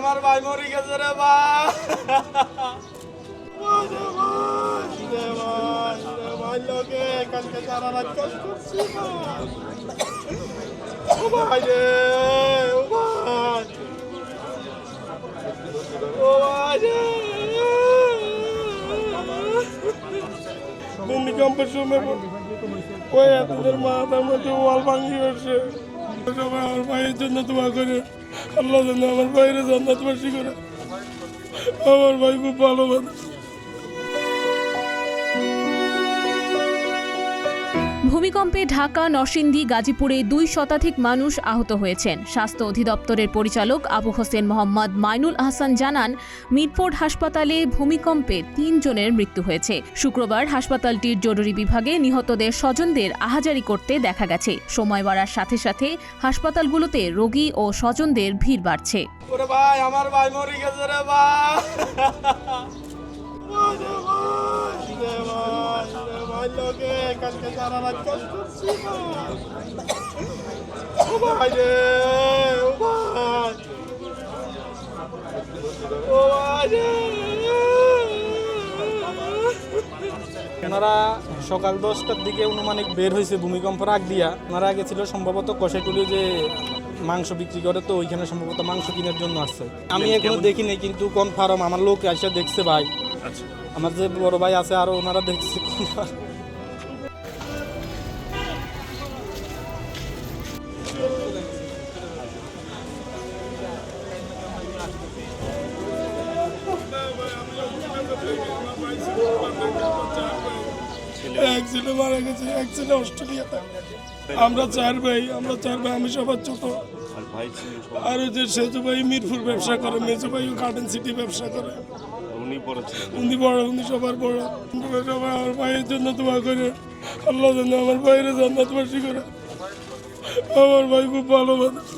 আমার ভাই মরে গেছে রে ভাই ও রে ভাই, রে ভাই, রে ভাই লোকে, কালকে সারা রাত কাজ করছি ভাই। ও ভাই রে, ও ভাই। ও ভাই রে। ভূমিকম্পের সময় ওই এতদের মাথার মধ্যে ওয়াল ভাঙি হচ্ছে সবাই আমার ভাইয়ের জন্য দোয়া করে আল্লাহ আমার আমার জান্নাত বাসী করে। আমার ভাই খুব ভালো মানুষ। ভূমিকম্পে ঢাকা নরসিংদী গাজীপুরে দুই শতাধিক মানুষ আহত হয়েছেন স্বাস্থ্য অধিদপ্তরের পরিচালক আবু হোসেন মোহাম্মদ মাইনুল আহসান জানান মিটফোর্ড হাসপাতালে ভূমিকম্পে তিনজনের মৃত্যু হয়েছে শুক্রবার হাসপাতালটির জরুরি বিভাগে নিহতদের স্বজনদের আহাজারি করতে দেখা গেছে সময় বাড়ার সাথে সাথে হাসপাতালগুলোতে রোগী ও স্বজনদের ভিড় বাড়ছে ওরে ভাই আমার ভাই মরে গেছে রে ভাই ও রে ভাই, রে ভাই, রে ভাই লোকে, কালকে সারা রাত কাজ করছি ও ভাই রে, ও ভাই। ও ভাই রে। ওনারা সকাল দশটার দিকে অনুমানিক বের হয়েছে ভূমিকম্প রাগ দিয়া। ওনারা আগে ছিল সম্ভবত কষাইটুলি যে মাংস বিক্রি করে তো ওইখানে সম্ভবত মাংস কেনার জন্য আসছে। আমি এখনও দেখিনি কিন্তু কনফার্ম আমার লোক এসে দেখছে ভাই। আমার যে বড় ভাই আছে আরও ওনারা দেখছে। এক ছেলে মারা গেছে এক ছেলে অস্ট্রেলিয়াতে। আমরা চার ভাই আমরা চার ভাই আমি সবার ছোট। আর ওই যে সেজু ভাই মিরপুর ব্যবসা করে মেজু ভাই গার্ডেন সিটি ব্যবসা করে। উনি বড় উনি বড় উনি সবার বড়। সবাই আমার ভাইয়ের জন্য দোয়া করে। আল্লাহ যেন আমার ভাইয়ের জান্নাতবাসী করে। আমার ভাই খুব ভালো মানুষ